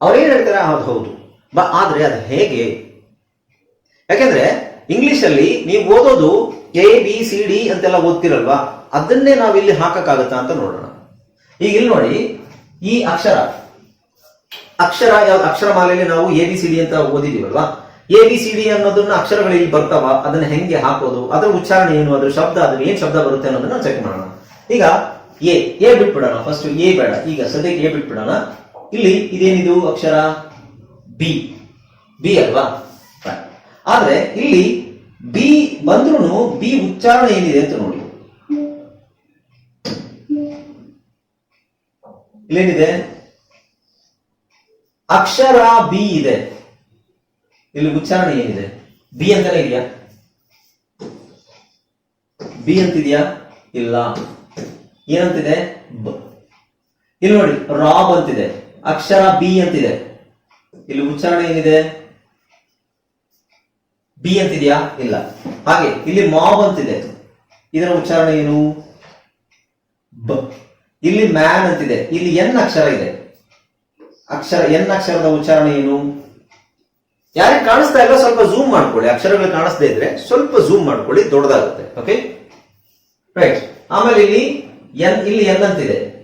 ಅವ್ರೇನ್ ಹೇಳ್ತಾರೆ? ಅದು ಹೌದು. ಬ, ಆದ್ರೆ ಅದು ಹೇಗೆ? ಯಾಕೆಂದ್ರೆ ಇಂಗ್ಲಿಷ್ ಅಲ್ಲಿ ನೀವು ಓದೋದು ಎ ಬಿ ಸಿ ಡಿ ಅಂತೆಲ್ಲ ಓದ್ತಿರಲ್ವಾ? ಅದನ್ನೇ ನಾವು ಇಲ್ಲಿ ಹಾಕಕ್ಕಾಗತ್ತಾ ಅಂತ ನೋಡೋಣ. ಈಗ ಇಲ್ಲಿ ನೋಡಿ, ಈ ಅಕ್ಷರ. ಅಕ್ಷರ ಯಾವ ಅಕ್ಷರ ಮಾಲೆಯಲ್ಲಿ ನಾವು ಎ ಬಿ ಸಿ ಡಿ ಅಂತ ಓದಿದೀವಲ್ವಾ? ಎ ಬಿ ಸಿ ಡಿ ಅನ್ನೋದನ್ನ ಅಕ್ಷರಗಳು ಇಲ್ಲಿ ಬರ್ತಾವ, ಅದನ್ನ ಹೆಂಗೆ ಹಾಕೋದು? ಅದರ ಉಚ್ಚಾರಣೆ ಏನು? ಅದ್ರ ಶಬ್ದ, ಅದ್ರ ಏನ್ ಶಬ್ದ ಬರುತ್ತೆ ಅನ್ನೋದನ್ನ ಚೆಕ್ ಮಾಡೋಣ. ಈಗ ಎ ಎ ಬಿಟ್ಬಿಡೋಣ. ಫಸ್ಟ್ ಎ ಬೇಡ. ಈಗ ಸದ್ಯಕ್ಕೆ ಎ ಬಿಟ್ಬಿಡೋಣ. ಇಲ್ಲಿ ಇದೇನಿದು ಅಕ್ಷರ ಬಿ ಬಿ ಅಲ್ವಾ. ಆದ್ರೆ ಇಲ್ಲಿ ಬಿ ಬಂದ್ರೂ ಬಿ ಉಚ್ಚಾರಣೆ ಏನಿದೆ ಅಂತ ನೋಡಿ. ಇಲ್ಲೇನಿದೆ? ಅಕ್ಷರ ಬಿ ಇದೆ. ಇಲ್ಲಿ ಉಚ್ಚಾರಣೆ ಏನಿದೆ? ಬಿ ಅಂತಾನೆ ಇದೆಯಾ? ಬಿ ಅಂತಿದೆಯಾ? ಇಲ್ಲ. ಏನಂತಿದೆ? ಇಲ್ಲಿ ನೋಡಿ ರಾಬ್ ಅಂತಿದೆ. ಅಕ್ಷರ ಬಿ ಅಂತಿದೆ. ಇಲ್ಲಿ ಉಚ್ಚಾರಣೆ ಏನಿದೆ? ಬಿ ಅಂತಿದೆಯಾ? ಇಲ್ಲ. ಹಾಗೆ, ಇಲ್ಲಿ ಮಾಬ್ ಅಂತಿದೆ. ಇದರ ಉಚ್ಚಾರಣೆ ಏನು? ಬ. ಇಲ್ಲಿ ಮ್ಯಾನ್ ಅಂತಿದೆ. ಇಲ್ಲಿ ಎನ್ ಅಕ್ಷರ ಇದೆ? ಅಕ್ಷರ, ಎನ್ ಅಕ್ಷರದ ಉಚ್ಚಾರಣೆ ಏನು? ಯಾರಿಗೆ ಕಾಣಿಸ್ತಾ ಇಲ್ಲ, ಸ್ವಲ್ಪ ಝೂಮ್ ಮಾಡ್ಕೊಳ್ಳಿ. ಅಕ್ಷರಗಳು ಕಾಣಿಸ್ತಾ ಇದ್ರೆ ಸ್ವಲ್ಪ ಝೂಮ್ ಮಾಡ್ಕೊಳ್ಳಿ, ದೊಡ್ಡದಾಗುತ್ತೆ. ಓಕೆ ರೈಟ್ ಆಮೇಲೆ ಇಲ್ಲಿ ಎನ್ ಇಲ್ಲಿ ಎನ್ ಅಂತಿದೆ?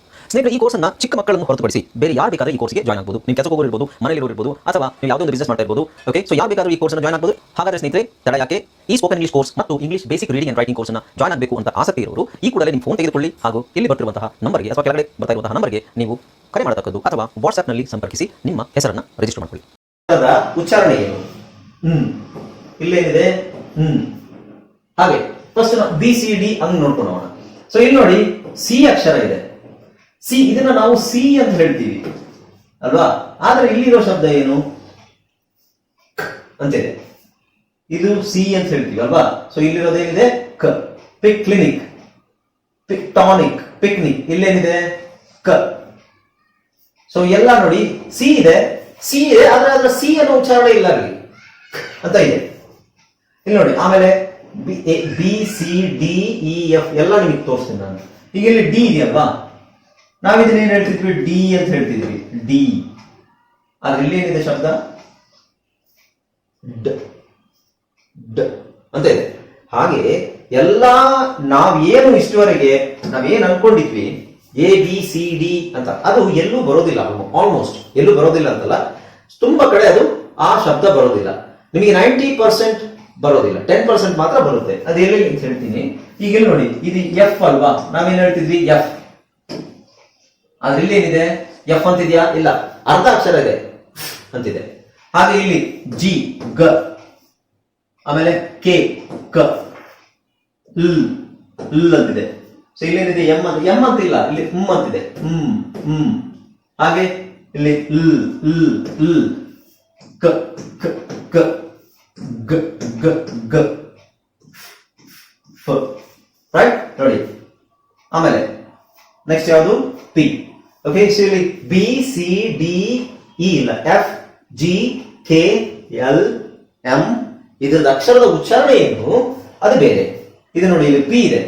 ಸ್ನೇಹಿತರೆ, ಈ ಕೋರ್ಸ್ನ ಚಿಕ್ಕ ಮಕ್ಕಳನ್ನು ಹೊರತುಪಡಿಸಿ ಬೇರೆ ಯಾರು ಬೇಕಾದ್ರೆ ಈ ಕೋರ್ಸ್ಗೆ ಜಾಯ್ನ್ ಆಗಬಹುದು ನೀವು ಕೆಲಸಕ್ಕೆ ಹೋಗಿರ್ಬೋದು ಮನೆಯಲ್ಲಿ ಇರ್ಬೋದು, ಅಥವಾ ನೀವು ಯಾವುದೋ ಒಂದು ಬಿಸ್ನೆಸ್ ಮಾಡ್ತಾ ಇರಬಹುದು ಓಕೆ ಸೊ ಯಾರು ಬೇಕಾದ್ರೂ ಈ ಕೋರ್ಸ್ನ ಜಾಯ್ನ್ ಆಗಬಹುದು ಹಾಗಾದ್ರೆ ಸ್ನೇಹಿತರೆ, ತಡ ಯಾಕೆ? ಈ ಸ್ಪೋಕನ್ ಇಂಗ್ಲಿಷ್ ಕೋರ್ಸ್ ಮತ್ತು English basic reading and writing ಕೋರ್ಸ್ನ ಜಾಯ್ನ್ ಆಗಬೇಕು ಅಂತ ಆಸಕ್ತಿ ಇರೋರು, ಈ ಕೂಡಲೇ ನಿಮ್ಮ ಫೋನ್ ತೆಗೆದುಕೊಳ್ಳಿ ಹಾಗೂ ಇಲ್ಲಿ ಬರ್ತಿರುವಂತಹ ನಂಬರ್ಗೆ ಅಥವಾ ಕೆಳಗಡೆ ಬರ್ತಾ ಇರುವಂತಹ ನಂಬರ್ಗೆ ನೀವು ಕರೆ ಮಾಡತಕ್ಕದ್ದು ಅಥವಾ ವಾಟ್ಸ್ಆಪ್ನಲ್ಲಿ ಸಂಪರ್ಕಿಸಿ ನಿಮ್ಮ ಹೆಸರನ್ನು ರಿಜಿಸ್ಟರ್ ಮಾಡ್ಕೊಳ್ಳಿ. ಉಚ್ಚಾರಣೆ ಏನು? ಇಲ್ಲೇನಿದೆ? ಹಾಗೆ. ಫಸ್ಟ್ ಬಿ ಸಿ ಡಿ ಹಂಗ್ ನೋಡ್ಕೊಂಡು ಸೊ ಇಲ್ಲಿ ನೋಡಿ ಸಿ ಅಕ್ಷರ ಇದೆ. ಸಿ, ಇದನ್ನ ನಾವು ಸಿ ಅಂತ ಹೇಳ್ತೀವಿ. ಅಲ್ವಾ? ಆದ್ರೆ ಇಲ್ಲಿರೋ ಶಬ್ದ ಏನು? ಅಂತಿದೆ ಇದು. ಸಿ ಅಂತ ಹೇಳ್ತೀವಿ, ಅಲ್ವಾ? ಸೊ ಇಲ್ಲಿರೋದೇನಿದೆ ಕ. Pick clinic pick tonic picnic ಇಲ್ಲೇನಿದೆ? ಕ. ಸೊ ಎಲ್ಲ ನೋಡಿ, ಸಿ ಇದೆ. ಸಿ ಇದೆ, ಆದ್ರೆ ಅದರ ಸಿ ಅನ್ನೋ ಉಚ್ಚಾರಣೆ ಇಲ್ಲ ಅಲ್ಲಿ. ಅಂತ ಇದೆ. ಇಲ್ಲಿ ನೋಡಿ, ಆಮೇಲೆ B, C, D, E, F, ಎಲ್ಲ ನಿಮಗೆ ತೋರಿಸ್ತೀನಿ ನಾನು. ಈಗ ಇಲ್ಲಿ ಡಿ ಇದೆಯಲ್ವಾ? ನಾವು ಇದನ್ನ ಏನ್ ಹೇಳ್ತಿದ್ವಿ? ಡಿ ಅಂತ ಹೇಳ್ತಿದ್ವಿ. ಡಿ. ಆದ್ರೆ ಇಲ್ಲಿ ಏನಿದೆ ಶಬ್ದ? ಡ. ಡ. ಅಂತ ಇದೆ. ಹಾಗೆ ಎಲ್ಲಾ ನಾವೇನು ಇಷ್ಟವರೆಗೆ ನಾವೇನು ಅನ್ಕೊಂಡಿದ್ವಿ? ಎ, ಬಿ, ಸಿ, ಡಿ ಅಂತ. ಅದು ಎಲ್ಲೂ ಬರೋದಿಲ್ಲ ಆಲ್ಮೋಸ್ಟ್ ಎಲ್ಲೂ ಬರೋದಿಲ್ಲ ಅಂತಲ್ಲ. ತುಂಬಾ ಕಡೆ ಅದು ಆ ಶಬ್ದ ಬರೋದಿಲ್ಲ. ನಿಮಗೆ ನೈಂಟಿ ಪರ್ಸೆಂಟ್ ಬರೋದಿಲ್ಲ. ಟೆನ್ ಪರ್ಸೆಂಟ್ ಮಾತ್ರ ಬರುತ್ತೆ. ಅದು ಎಲ್ಲಿ ಹೇಳ್ತೀನಿ. ಈಗ ಇಲ್ಲಿ ನೋಡಿ. ಇದು ಎಫ್ ಅಲ್ವಾ? ನಾವೇನ್ ಹೇಳ್ತಿದ್ವಿ? ಎಫ್. ಆದ್ರೆ ಇಲ್ಲಿ ಏನಿದೆ? ಎಫ್ ಅಂತಿದ್ಯಾ? ಇಲ್ಲ. ಅರ್ಧ ಅಕ್ಷರ ಇದೆ. ಅಂತಿದೆ. ಹಾಗೆ ಇಲ್ಲಿ ಜಿ, ಗ. ಆಮೇಲೆ ಕೆ, ಕ. ಲ್ ಅಂತಿದೆ. ಸೊ ಇಲ್ಲೇನಿದೆ ಎಂ ಅಂತ ಎಂ ಅಂತಿಲ್ಲ ಇಲ್ಲಿ. ಹ್ಮ್ ಅಂತಿದೆ. ಹ್ಮ್ ಹ್ಮ್ ಹಾಗೆ ಇಲ್ಲಿ ಲ್ ಲ್ ಕ ಕ ಕ. ಗ ಗ ಗ. ಫ. ರೈಟ್ ನೋಡಿ. ಆಮೇಲೆ ನೆಕ್ಸ್ಟ್ ಯಾವುದು? ಪಿ. ಓಕೆ ಸೊ ಇಲ್ಲಿ ಬಿ ಸಿ ಡಿ ಇ ಇಲ್ಲ F G K L M ಇದರ ಅಕ್ಷರದ ಉಚ್ಚಾರಣೆ ಏನು? ಅದು ಬೇರೆ. ಇದು ನೋಡಿ, ಇಲ್ಲಿ ಪಿ ಇದೆ.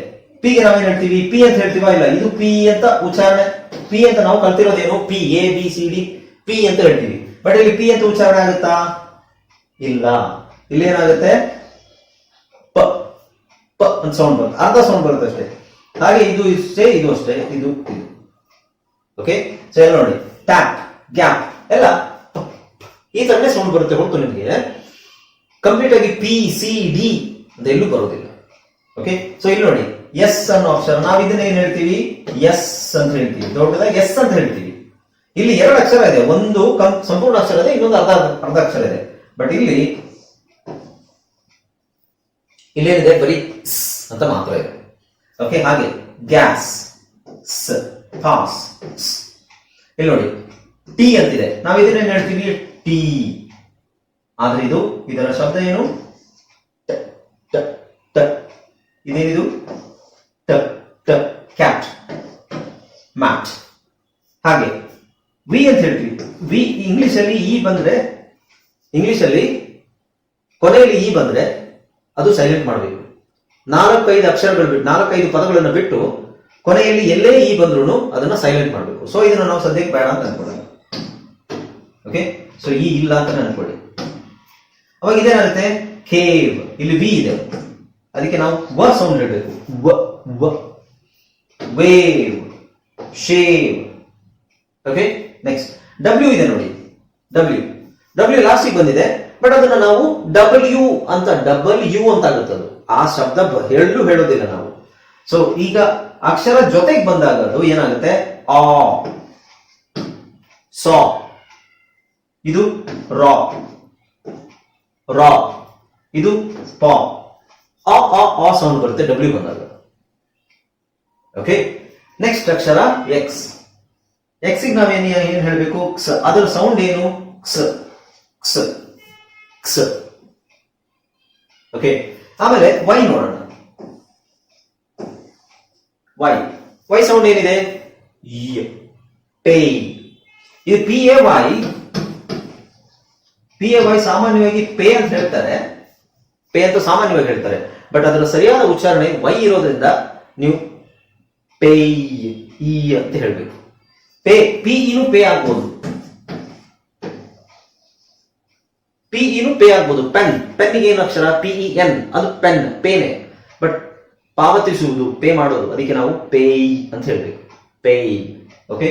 ಪಿಗೆ ನಾವೇನ್ ಹೇಳ್ತೀವಿ? ಪಿ ಅಂತ ಹೇಳ್ತೀವಾ? ಇಲ್ಲ, ಇದು ಪಿ ಅಂತ ಉಚ್ಚಾರಣೆ. ಪಿ ಅಂತ ನಾವು ಕಲ್ತಿರೋದೇನು? P A B C D P ಅಂತ ಹೇಳ್ತೀವಿ. ಬಟ್ ಇಲ್ಲಿ ಪಿ ಅಂತ ಉಚ್ಚಾರಣೆ ಆಗುತ್ತಾ? ಇಲ್ಲ. ಇಲ್ಲಿ ಏನಾಗುತ್ತೆ? ಪ ಪ ಅಂತ ಸೌಂಡ್ ಬರುತ್ತೆ. ಅರ್ಧ ಸೌಂಡ್ ಬರುತ್ತೆ ಅಷ್ಟೇ. ಹಾಗೆ ಇದು ಇಷ್ಟೇ, ಇದು ಅಷ್ಟೇ, ಇದು ಇದು. ಓಕೆ ಸೊ ಎಲ್ಲ ನೋಡಿ. ಟ್ಯಾಪ್ ಗ್ಯಾಪ್ ಎಲ್ಲ. ಈ ತರನೇ ಸೌಂಡ್ ಬರುತ್ತೆ ಹೊರತು ನಿಮಗೆ. ಕಂಪ್ಲೀಟ್ ಆಗಿ ಪಿ ಸಿ ಡಿ ಅಂತ ಎಲ್ಲೂ ಬರೋದಿಲ್ಲ. ಓಕೆ ಸೊ ಇಲ್ಲಿ ನೋಡಿ. ಎಸ್ ಅನ್ನೋ ಅಕ್ಷರ, ನಾವು ಇದನ್ನ ಏನ್ ಹೇಳ್ತೀವಿ? ಎಸ್ ಅಂತ ಹೇಳ್ತೀವಿ. ದೊಡ್ಡದಾಗಿ ಎಸ್ ಅಂತ ಹೇಳ್ತೀವಿ. ಇಲ್ಲಿ ಎರಡು ಅಕ್ಷರ ಇದೆ. ಒಂದು ಸಂಪೂರ್ಣ ಅಕ್ಷರ ಇದೆ, ಇನ್ನೊಂದು ಅರ್ಧ ಅರ್ಧ ಅಕ್ಷರ ಇದೆ. ಬಟ್ ಇಲ್ಲಿ ಇಲ್ಲೇನಿದೆ? ಬರೀ ಸ್ ಅಂತ ಮಾತ್ರ ಇದೆ. ಓಕೆ ಹಾಗೆ. ಗ್ಯಾಸ್ ಸ್ ಪಾಸ್ ಸ್. ಇಲ್ಲಿ ನೋಡಿ. ಟಿ ಅಂತಿದೆ. ನಾವು ಇದನ್ನೇನ್ ಹೇಳ್ತೀವಿ? ಟಿ ಆದ್ರೆ ಇದು, ಇದರ ಶಬ್ದ ಏನು? ಇದೇನಿದು? ಕ್ಯಾಟ್ ಮ್ಯಾಟ್ ಹಾಗೆ. ವಿ ಅಂತ ಹೇಳ್ತೀವಿ. ವಿ ಇಂಗ್ಲಿಷ್ ಅಲ್ಲಿ ಇ ಬಂದ್ರೆ ಇಂಗ್ಲಿಷ್ ಅಲ್ಲಿ ಕೊನೆಯಲ್ಲಿ ಇ ಬಂದ್ರೆ ಅದು ಸೈಲೆಂಟ್ ಮಾಡಬೇಕು. ನಾಲ್ಕೈದು ಅಕ್ಷರಗಳು ಬಿಟ್ಟು, ನಾಲ್ಕೈದು ಪದಗಳನ್ನು ಬಿಟ್ಟು ಕೊನೆಯಲ್ಲಿ ಎಲ್ಲೇ ಈ ಬಂದ್ರು ಅದನ್ನ ಸೈಲೆಂಟ್ ಮಾಡಬೇಕು. ಸೊ ಇದನ್ನ ನಾವು ಸದ್ಯಕ್ಕೆ ಬೇಡ ಅಂತ ಅನ್ಕೊಳ್ಳೋಣ ಓಕೆ ಸೊ ಈ ಇಲ್ಲ ಅಂತ ಅನ್ಕೊಳ್ಳಿ. ಅವಾಗ ಇದೇನಾಗುತ್ತೆ? ಕೇವ್. ಇಲ್ಲಿ ವಿ ಇದೆ. ಅದಕ್ಕೆ ನಾವು ವ ಸೌಂಡ್ ಇಡಬೇಕು. ವ wave shave okay next W ಇದೆ ನೋಡಿ. ಡಬ್ಲ್ಯೂ ಡಬ್ಲ್ಯೂ ಲಾಸ್ಟಿಗೆ ಬಂದಿದೆ. ಬಟ್ ಅದನ್ನ ನಾವು ಡಬ್ಲ್ಯೂ ಅಂತ ಡಬಲ್ ಯು ಅಂತ ಆಗುತ್ತೆ ಅದು. ಆ ಶಬ್ದ ಹೇಳಲು ಹೇಳೋದಿಲ್ಲ ನಾವು. ಸೊ ಈಗ ಅಕ್ಷರ ಜೊತೆಗೆ ಬಂದಾಗ ಅದು ಏನಾಗುತ್ತೆ? ಆ. ಸಾ. ಇದು ರಾ. ರಾ. ಇದು ಪ. ಆ ಆ ಸೌಂಡ್ ಬರುತ್ತೆ ಡಬ್ಲ್ಯೂ ಬಂದಾಗ. ಓಕೆ ನೆಕ್ಸ್ಟ್ ಅಕ್ಷರ ಎಕ್ಸ್ ಎಕ್ಸ್ ನಾವೇನು ಏನು ಹೇಳಬೇಕು? ಕ್ಸ್ ಅದರ ಸೌಂಡ್ ಏನು? ಕ್ಸ್ ಕ್ಸ್ ಕ್ಸ್ ಓಕೆ ಆಮೇಲೆ ವೈ ನೋಡೋಣ. ವೈ ವೈ ಸೌಂಡ್ ಏನಿದೆ? ಪೇ ಇದು P A Y P A Y ಸಾಮಾನ್ಯವಾಗಿ ಪೇ ಅಂತ ಹೇಳ್ತಾರೆ. ಪೇ ಅಂತ ಸಾಮಾನ್ಯವಾಗಿ ಹೇಳ್ತಾರೆ. ಬಟ್ ಅದರ ಸರಿಯಾದ ಉಚ್ಚಾರಣೆ ವೈ ಇರೋದ್ರಿಂದ ನೀವು ಪೇ ಇ ಅಂತ ಹೇಳ್ಬೇಕು. ಪೇ ಪಿ ಇನು ಪೇ ಆಗ್ಬೋದು. ಪಿ ಇನು ಪೇ ಆಗ್ಬೋದು. ಪೆನ್ ಪೆನ್ನಿಗೆ ಏನು ಅಕ್ಷರ? ಪಿ ಇ ಎನ್ ಅದು ಪೆನ್ ಪೇನೆ. ಬಟ್ ಪಾವತಿಸುವುದು ಪೇ ಮಾಡೋದು, ಅದಕ್ಕೆ ನಾವು ಪೇಯ್ ಅಂತ ಹೇಳ್ಬೇಕು. ಪೇಯ್ ಓಕೆ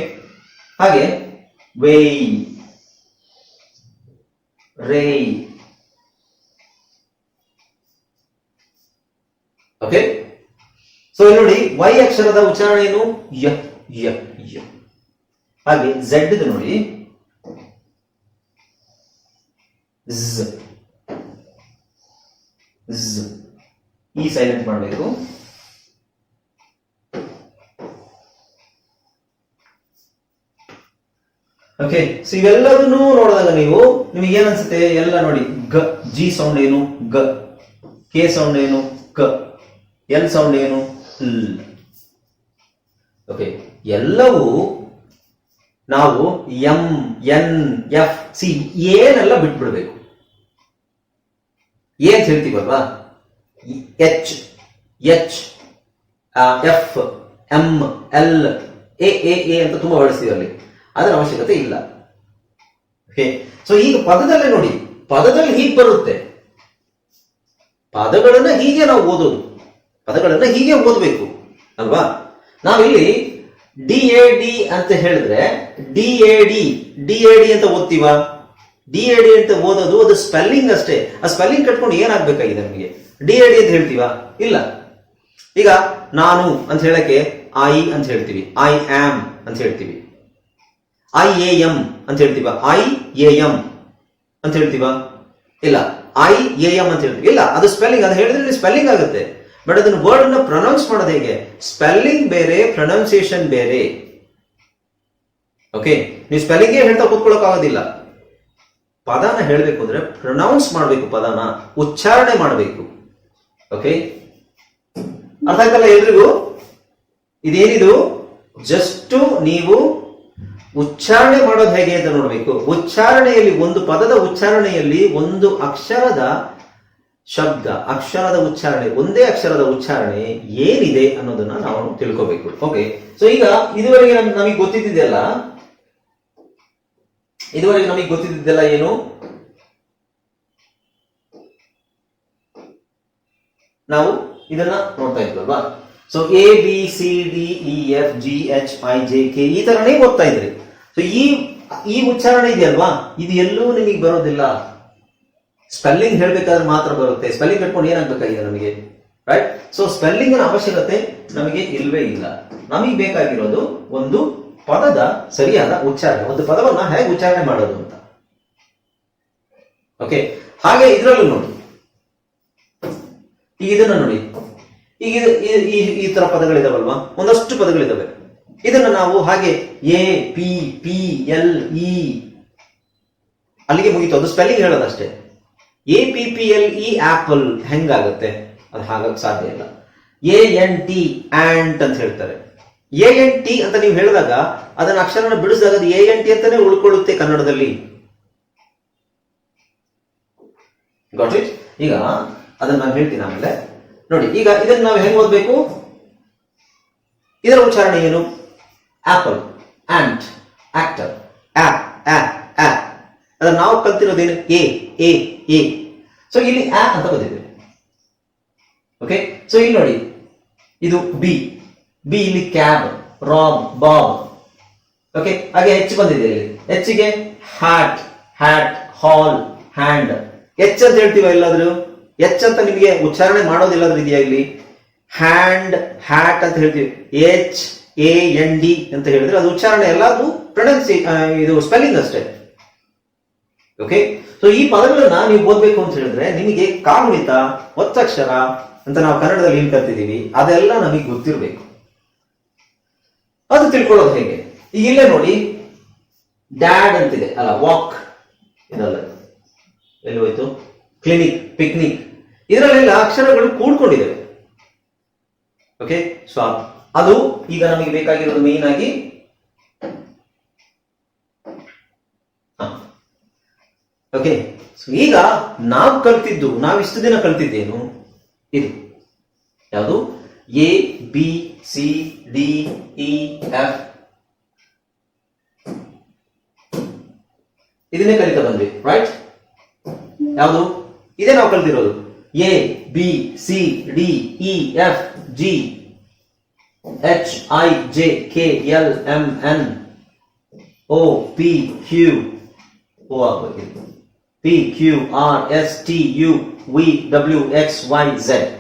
ಹಾಗೆ ವೇಯ್ ರೇಯ್ ಓಕೆ ಸೊ ಇಲ್ಲಿ ನೋಡಿ ವೈ ಅಕ್ಷರದ ಉಚ್ಚಾರಣೆ ಏನು? ಯ ಯ ಯ ಹಾಗೆ ಝೆಡ್ ಇದೆ ನೋಡಿ. ಝ ಝ್ ಈ ಸೈಲೆಂಟ್ ಮಾಡಬೇಕು. ಓಕೆ ಸೊ ಇವೆಲ್ಲದನ್ನು ನೋಡಿದಾಗ ನೀವು ನಿಮಗೆ ಏನನ್ಸುತ್ತೆ ಎಲ್ಲ ನೋಡಿ, ಗ ಜಿ ಸೌಂಡ್ ಏನು? ಗ. ಕೆ ಸೌಂಡ್ ಏನು? ಕ. ಎಲ್ ಸೌಂಡ್ ಏನು? ಓಕೆ ಎಲ್ಲವೂ ನಾವು ಎಂ ಎನ್ ಎಫ್ ಸಿ ಏನೆಲ್ಲ ಬಿಟ್ಬಿಡ್ಬೇಕು. ಏನ್ ಹೇಳ್ತೀವಲ್ವಾ H H F M L A A ಅಂತ ತುಂಬಾ ಬಳಸ್ತೀವಿ ಅಲ್ಲಿ. ಅದರ ಅವಶ್ಯಕತೆ ಇಲ್ಲ. ಓಕೆ ಸೊ ಈಗ ಪದದಲ್ಲೇ ನೋಡಿ. ಪದದಲ್ಲಿ ಹೀಗೆ ಬರುತ್ತೆ. ಪದಗಳನ್ನ ಹೀಗೆ ನಾವು ಓದೋದು. ಪದಗಳನ್ನ ಹೀಗೆ ಓದಬೇಕು. ಅಲ್ವಾ? ನಾವಿಲ್ಲಿ ಡಿ ಎ ಡಿ ಅಂತ ಹೇಳಿದ್ರೆ D A D D A D ಅಂತ ಓದ್ತೀವ? ಡಿ ಎ ಡಿ ಅಂತ ಓದೋದು, ಅದು ಸ್ಪೆಲ್ಲಿಂಗ್ ಅಷ್ಟೇ. ಆ ಸ್ಪೆಲ್ಲಿಂಗ್ ಕಟ್ಕೊಂಡು ಏನಾಗಬೇಕಾಗಿದೆ ನಮಗೆ? ಡಿ ಎ ಡಿ ಅಂತ ಹೇಳ್ತೀವಾ? ಇಲ್ಲ. ಈಗ ನಾನು ಅಂತ ಹೇಳಕ್ಕೆ ಐ ಅಂತ ಹೇಳ್ತೀವಿ. ಐ ಆಮ್ ಅಂತ ಹೇಳ್ತೀವಿ. ಐ ಎ ಎಂ ಅಂತ ಹೇಳ್ತೀವ? ಐ ಎ ಎಂ ಅಂತ ಹೇಳ್ತೀವ? ಇಲ್ಲ. ಐ ಎ ಎಂ ಅಂತ ಹೇಳ್ತೀವಿ. ಇಲ್ಲ, ಅದು ಸ್ಪೆಲ್ಲಿಂಗ್ ಅದು ಹೇಳಿದ್ರೆ ಸ್ಪೆಲ್ಲಿಂಗ್ ಆಗುತ್ತೆ. ಬಟ್ ಅದನ್ನ ವರ್ಡ್ ಅನ್ನ ಪ್ರೊನೌನ್ಸ್ ಮಾಡೋದು ಹೇಗೆ? ಸ್ಪೆಲ್ಲಿಂಗ್ ಬೇರೆ ಪ್ರೊನೌನ್ಸಿಯೇಷನ್ ಬೇರೆ. ಓಕೆ ನೀವು ಸ್ಪೆಲ್ಲಿಂಗ್ ಹೇಳ್ತಾ ಕೂತ್ಕೊಳ್ಳೋಕೆ ಆಗೋದಿಲ್ಲ. ಪದನ ಹೇಳಬೇಕು ಅಂದ್ರೆ ಪ್ರೊನೌನ್ಸ್ ಮಾಡಬೇಕು ಪದನ. ಉಚ್ಚಾರಣೆ ಮಾಡಬೇಕು. ಓಕೆ ಅರ್ಥ ಆಯ್ತಲ್ಲ ಎಲ್ರಿಗೂ? ಇದೇನಿದು? ಜಸ್ಟ್ ನೀವು ಉಚ್ಚಾರಣೆ ಮಾಡೋದು ಹೇಗೆ ಅಂತ ನೋಡಬೇಕು. ಉಚ್ಚಾರಣೆಯಲ್ಲಿ ಒಂದು ಪದದ ಉಚ್ಚಾರಣೆಯಲ್ಲಿ ಒಂದು ಅಕ್ಷರದ ಶಬ್ದ, ಅಕ್ಷರದ ಉಚ್ಚಾರಣೆ, ಒಂದೇ ಅಕ್ಷರದ ಉಚ್ಚಾರಣೆ ಏನಿದೆ ಅನ್ನೋದನ್ನ ನಾವು ತಿಳ್ಕೋಬೇಕು. ಓಕೆ ಸೊ ಈಗ ಇದುವರೆಗೆ ನಮ್- ನಮಗೆ ಗೊತ್ತಿದ್ದೆಲ್ಲ ಇದುವರೆಗೆ ನಮಗೆ ಗೊತ್ತಿದ್ದೆಲ್ಲ ಏನು? ನಾವು ಇದನ್ನ ನೋಡ್ತಾ ಇದ್ವಲ್ವಾ? So A B C D E F G H I J K ಈ ತರನೇ ಓದ್ತಾ ಇದ್ರಿ. ಸೊ ಈ ಈ ಉಚ್ಚಾರಣೆ ಇದೆಯಲ್ವಾ? ಇದು ಎಲ್ಲೂ ನಿಮಗೆ ಬರೋದಿಲ್ಲ. ಸ್ಪೆಲ್ಲಿಂಗ್ ಹೇಳ್ಬೇಕಾದ್ರೆ ಮಾತ್ರ ಬರುತ್ತೆ. ಸ್ಪೆಲ್ಲಿಂಗ್ ಕಟ್ಕೊಂಡು ಏನಾಗಬೇಕಾಗಿದೆ ನಮಗೆ? ರೈಟ್ ಸೊ ಸ್ಪೆಲ್ಲಿಂಗ್ ಅವಶ್ಯಕತೆ ನಮಗೆ ಇಲ್ವೇ ಇಲ್ಲ. ನಮಗೆ ಬೇಕಾಗಿರೋದು ಒಂದು ಪದದ ಸರಿಯಾದ ಉಚ್ಚಾರಣೆ. ಒಂದು ಪದವನ್ನ ಹೇಗೆ ಉಚ್ಚಾರಣೆ ಮಾಡೋದು ಅಂತ. ಓಕೆ ಹಾಗೆ ಇದರಲ್ಲೂ ನೋಡಿ. ಈಗ ಇದನ್ನ ನೋಡಿ. ಈಗ ಈ- ಈ ತರ ಪದಗಳಿದಾವಲ್ವಾ? ಒಂದಷ್ಟು ಪದಗಳಿದಾವೆ. ಇದನ್ನ ನಾವು ಹಾಗೆ A, P P, L, E ಅಲ್ಲಿಗೆ ಮುಗೀತು. ಅದು spelling ಹೇಳೋದಷ್ಟೇ. A, P P, L, E, apple ಹೆಂಗಾಗುತ್ತೆ? ಅದು ಹಾಗಕ್ಕೆ ಸಾಧ್ಯ ಇಲ್ಲ. ಎ, ಎನ್, ಟಿ, ಆಂಟ್ ಅಂತ ಹೇಳ್ತಾರೆ. ಎ, ಎನ್, ಟಿ ಅಂತ ನೀವು ಹೇಳಿದಾಗ ಅದನ್ನ ಅಕ್ಷರನ ಬಿಡಿಸಿದಾಗ ಅದು ಎ, ಎನ್, ಟಿ ಅಂತಾನೆ ಉಳ್ಕೊಳ್ಳುತ್ತೆ ಕನ್ನಡದಲ್ಲಿ. ಗಾಟ್ ಈಗ ಅದನ್ನ ನಾನು ಹೇಳ್ತೀನಿ ಆಮೇಲೆ. ನೋಡಿ, ಈಗ ಇದನ್ನ ನಾವು ಹೆಂಗ್ ಓದ್ಬೇಕು? ಇದರ ಉಚ್ಚಾರಣೆ ಏನು? ಆಪಲ್ ಆಂಟ್ ಆಕ್ಟರ್ ಆ ಅದನ್ನ ನಾವು ಕಲ್ತಿರೋದೇನು? ಎ ಎ ಎ ಸೊ ಇಲ್ಲಿ ಆ ಅಂತ ಬಂದಿದೆ. ಓಕೆ ಸೊ ಇಲ್ಲಿ ನೋಡಿ. ಇದು ಬಿ ಬಿ ಇಲ್ಲಿ ಕ್ಯಾಬ್ ರಾಬ್ ಬಾಬ್ ಓಕೆ ಹಾಗೆ ಎಚ್ ಬಂದಿದೆ ಇಲ್ಲಿ. ಹೆಚ್ಚಿಗೆ hat hat hall hand H ಅಂತ ಹೇಳ್ತೀವ ಎಲ್ಲಾದ್ರೂ? ಎಚ್ ಅಂತ ನಿಮಗೆ ಉಚ್ಚಾರಣೆ ಮಾಡೋದಿಲ್ಲದ ಇಲ್ಲಿ ಹ್ಯಾಂಡ್ ಹ್ಯಾಟ್ ಅಂತ ಹೇಳ್ತೀವಿ. ಎಚ್ ಎ ಎನ್ ಡಿ ಅಂತ ಹೇಳಿದ್ರೆ ಅದು ಉಚ್ಚಾರಣೆ ಎಲ್ಲ ಅದು ಪ್ರೊನೌನ್ಸಿ ಇದು ಸ್ಪೆಲ್ಲಿಂಗ್ ಅಷ್ಟೇ. ಓಕೆ ಸೊ ಈ ಪದಗಳನ್ನ ನೀವು ಓದ್ಬೇಕು ಅಂತ ಹೇಳಿದ್ರೆ ನಿಮಗೆ ಕಾಗುಣಿತ ಒತ್ತಕ್ಷರ ಅಂತ ನಾವು ಕನ್ನಡದಲ್ಲಿ ಏನ್ ಕರ್ತಿದ್ದೀವಿ, ಅದೆಲ್ಲ ನಮಗೆ ಗೊತ್ತಿರಬೇಕು. ಅದು ತಿಳ್ಕೊಳ್ಳೋದು ಹೇಗೆ? ಈಗ ಇಲ್ಲೇ ನೋಡಿ ಡ್ಯಾಡ್ ಅಂತಿದೆ. ಅಲ್ಲ ವಾಕ್ ಏನಲ್ಲ? ಎಲ್ಲಿ ಹೋಯ್ತು? ಕ್ಲಿನಿಕ್ ಪಿಕ್ನಿಕ್ ಇದರಲ್ಲೆಲ್ಲ ಅಕ್ಷರಗಳು ಕೂಡ್ಕೊಂಡಿದ್ದಾವೆ ಓಕೆ ಸೊ ಅದು ಈಗ ನಮಗೆ ಬೇಕಾಗಿರೋದು ಮೇನ್ ಆಗಿ ಓಕೆ ಸೊ ಈಗ ನಾವು ಕಲ್ತಿದ್ದು, ನಾವು ಇಷ್ಟು ದಿನ ಕಲ್ತಿದ್ದೇನು? ಇದು. ಯಾವುದು? A B C D E F ಇದನ್ನೇ ಕಲಿತಾ ಬಂದ್ವಿ ರೈಟ್ ಯಾವುದು? ಇದೇ ನಾವು ಕಲ್ತಿರೋದು. A B C D E F G H I J K L M N O P Q O ಆಗ್ಬೇಕಿತ್ತು P Q R S T U V W X Y Z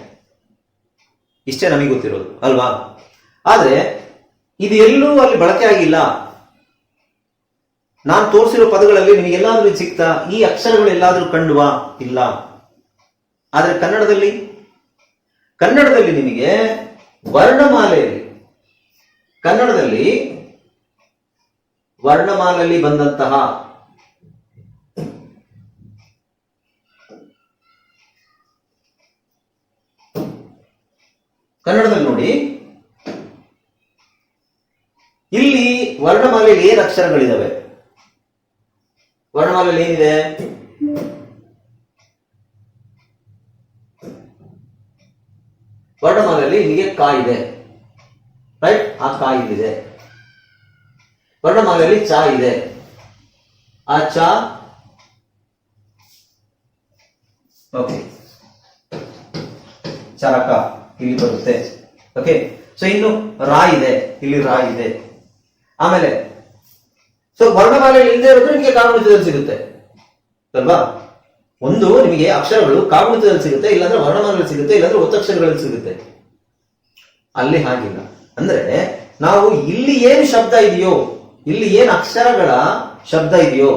ಇಷ್ಟೇ ನಮಗೆ ಗೊತ್ತಿರೋದು, ಅಲ್ವಾ? ಆದ್ರೆ, ಇದು ಎಲ್ಲೂ ಅಲ್ಲಿ ಬಳಕೆ ಆಗಿಲ್ಲ. ನಾನು ತೋರಿಸಿರೋ ಪದಗಳಲ್ಲಿ ನಿಮಗೆ ಎಲ್ಲಾದ್ರೂ ಸಿಗ್ತಾ? ಈ ಅಕ್ಷರಗಳು ಎಲ್ಲಾದ್ರೂ ಕಂಡುವಾ? ಇಲ್ಲ. ಆದರೆ ಕನ್ನಡದಲ್ಲಿ? ಕನ್ನಡದಲ್ಲಿ ನಿಮಗೆ ವರ್ಣಮಾಲೆಯಲ್ಲಿ, ಕನ್ನಡದಲ್ಲಿ ವರ್ಣಮಾಲೆಯಲ್ಲಿ ಬಂದಂತಹ ಕನ್ನಡದಲ್ಲಿ ನೋಡಿ. ಇಲ್ಲಿ ವರ್ಣಮಾಲೆಯಲ್ಲಿ ಏನು ಅಕ್ಷರಗಳಿದಾವೆ? ವರ್ಣಮಾಲೆಯಲ್ಲಿ ಏನಿದೆ? ವರ್ಣಮಾಲೆಯಲ್ಲಿ ಹೀಗೆ ಕಾಯಿದೆ ರೈಟ್ ಆ ಕಾ ವರ್ಣಮಾಲೆಯಲ್ಲಿ ಚಾ ಇದೆ. ಆ ಚಾ ಓಕೆ ಚರಕ ಇಲ್ಲಿ ಬರುತ್ತೆ. ಓಕೆ ಸೊ ಇನ್ನು ರಾ ಇದೆ. ಇಲ್ಲಿ ರಾ ಇದೆ. ಆಮೇಲೆ ಸೊ ವರ್ಣಮಾಲೆಯಲ್ಲಿ ಇಲ್ಲದೆ ಇರೋದು ನಿಮಗೆ ಕಾಗುಣಿತದಲ್ಲಿ ಸಿಗುತ್ತೆ. ಅಲ್ವಾ? ಒಂದು ನಿಮಗೆ ಅಕ್ಷರಗಳು ಕಾಗುಣಿತದಲ್ಲಿ ಸಿಗುತ್ತೆ, ಇಲ್ಲಾಂದ್ರೆ ವರ್ಣಮಾಲೆಯಲ್ಲಿ ಸಿಗುತ್ತೆ, ಇಲ್ಲಾಂದ್ರೆ ಒತ್ತಕ್ಷರಗಳಲ್ಲಿ ಸಿಗುತ್ತೆ. ಅಲ್ಲಿ ಹಾಗಿಲ್ಲ. ಅಂದ್ರೆ ನಾವು ಇಲ್ಲಿ ಏನು ಶಬ್ದ ಇದೆಯೋ, ಇಲ್ಲಿ ಏನು ಅಕ್ಷರಗಳ ಶಬ್ದ ಇದೆಯೋ,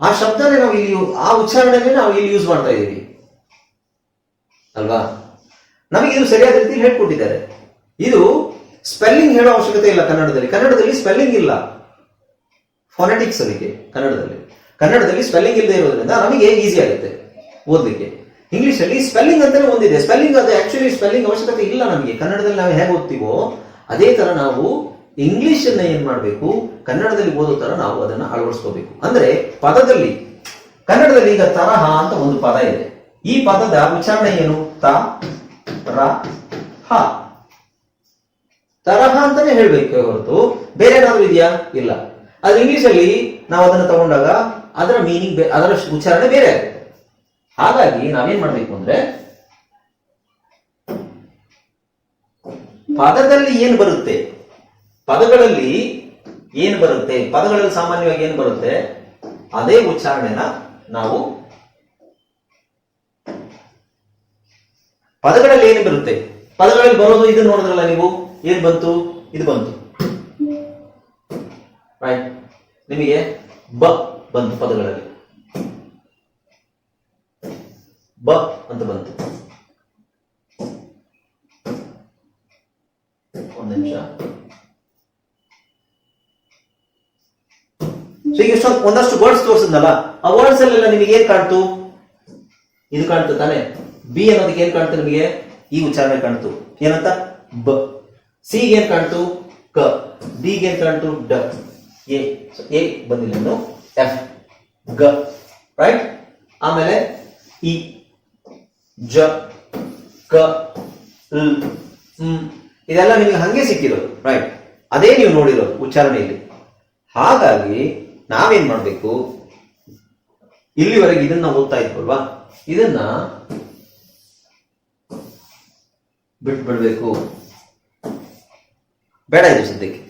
ಆ ಶಬ್ದನೇ ನಾವು ಇಲ್ಲಿ ಆ ಉಚ್ಚಾರಣೆನೇ ನಾವು ಇಲ್ಲಿ ಯೂಸ್ ಮಾಡ್ತಾ ಇದ್ದೀವಿ ಅಲ್ವಾ? ನಮಗೆ ಇದು ಸರಿಯಾದ ರೀತಿಯಲ್ಲಿ ಹೇಳ್ಕೊಟ್ಟಿದ್ದಾರೆ. ಇದು ಸ್ಪೆಲ್ಲಿಂಗ್ ಹೇಳೋ ಅವಶ್ಯಕತೆ ಇಲ್ಲ ಕನ್ನಡದಲ್ಲಿ. ಕನ್ನಡದಲ್ಲಿ ಸ್ಪೆಲ್ಲಿಂಗ್ ಇಲ್ಲ. ಫೊನೆಟಿಕ್ಸ್ ಅದಕ್ಕೆ ಕನ್ನಡದಲ್ಲಿ. ಕನ್ನಡದಲ್ಲಿ ಸ್ಪೆಲ್ಲಿಂಗ್ ಇಲ್ಲದೆ ಇರೋದ್ರಿಂದ ನಮಗೆ ಈಸಿ ಆಗುತ್ತೆ ಓದಲಿಕ್ಕೆ. ಇಂಗ್ಲಿಷ್ ಅಲ್ಲಿ ಸ್ಪೆಲ್ಲಿಂಗ್ ಅಂತಾನೆ ಒಂದಿದೆ. ಸ್ಪೆಲ್ಲಿಂಗ್ ಅದು ಆಕ್ಚುಲಿ ಸ್ಪೆಲ್ಲಿಂಗ್ ಅವಶ್ಯಕತೆ ಇಲ್ಲ ನಮಗೆ. ಕನ್ನಡದಲ್ಲಿ ನಾವು ಹೇಗೆ ಓದ್ತೀವೋ ಅದೇ ತರ ನಾವು ಇಂಗ್ಲಿಷ್ ಅನ್ನ ಏನ್ ಮಾಡಬೇಕು? ಕನ್ನಡದಲ್ಲಿ ಓದೋ ತರ ನಾವು ಅದನ್ನ ಅಳವಡಿಸ್ಕೋಬೇಕು. ಅಂದ್ರೆ ಪದದಲ್ಲಿ, ಕನ್ನಡದಲ್ಲಿ ಈಗ ತರಹ ಅಂತ ಒಂದು ಪದ ಇದೆ. ಈ ಪದದ ಉಚ್ಚಾರಣೆ ಏನು? ತ, ರ, ಹ. ತರಹ ಅಂತಾನೆ ಹೇಳ್ಬೇಕು ಹೊರತು ಬೇರೆ ಏನಾದ್ರೂ ಇದೆಯಾ? ಇಲ್ಲ. ಆದ್ರೆ ಇಂಗ್ಲಿಷ್ ಅಲ್ಲಿ ನಾವು ಅದನ್ನ ತಗೊಂಡಾಗ ಅದರ ಮೀನಿಂಗ್ ಅದರ ಉಚ್ಚಾರಣೆ ಬೇರೆ ಆಗುತ್ತೆ. ಹಾಗಾಗಿ ನಾವೇನ್ ಮಾಡ್ಬೇಕು ಅಂದ್ರೆ ಪದದಲ್ಲಿ ಏನು ಬರುತ್ತೆ? ಪದಗಳಲ್ಲಿ ಏನು ಬರುತ್ತೆ? ಪದಗಳಲ್ಲಿ ಸಾಮಾನ್ಯವಾಗಿ ಏನು ಬರುತ್ತೆ? ಅದೇ ಉಚ್ಚಾರಣೆನ ನಾವು ಪದಗಳಲ್ಲಿ ಏನು ಬರುತ್ತೆ? ಪದಗಳಲ್ಲಿ ಬರೋದು ಇದು ನೋಡಿದ್ರಲ್ಲ ನೀವು? ಏನ್ ಬಂತು? ಇದು ಬಂತು. ನಿಮಗೆ ಬ ಬಂತು ಪದಗಳಲ್ಲಿ. ಬ ಅಂತ ಬಂತು. ಒಂದು ನಿಮಿಷ. ಸೊ ಈಗ ಒಂದಷ್ಟು ವರ್ಡ್ಸ್ ತೋರಿಸಿದ್ನಲ್ಲ, ಆ ವರ್ಡ್ಸ್ ಅಲ್ಲೆಲ್ಲ ನಿಮಗೆ ಏನ್ ಕಾಣ್ತು? ಇದು ಕಾಣ್ತು ತಾನೆ? ಬಿ ಅನ್ನೋದಕ್ಕೆ ಏನ್ ಕಾಣ್ತು ನಿಮಗೆ? ಈ ಉಚ್ಚಾರಣೆ ಕಾಣ್ತು. ಏನಂತ? ಬ. ಸಿ ಏನ್ ಕಾಣ್ತು? ಕ. ಡಿ ಏನ್ ಕಾಣ್ತು? ಡ. ಎ ಎ ಬಂದಿಲ್ಲ ಇನ್ನು ಎಫ್ ಗ. ರೈಟ್ ಆಮೇಲೆ ಇ ಜ. ಕ. ಇದೆಲ್ಲ ನಿಮಗೆ ಹಂಗೆ ಸಿಕ್ಕಿರೋದು ರೈಟ್ ಅದೇ ನೀವು ನೋಡಿರೋದು ಉಚ್ಚಾರಣೆಯಲ್ಲಿ. ಹಾಗಾಗಿ ನಾವೇನ್ ಮಾಡಬೇಕು? ಇಲ್ಲಿವರೆಗೆ ಇದನ್ನ ಓದ್ತಾ ಇದ್ವಲ್ವಾ? ಇದನ್ನ ಬಿಟ್ಬಿಡ್ಬೇಕು. ಬೇಡ ಇದು ಸದ್ಯಕ್ಕೆ.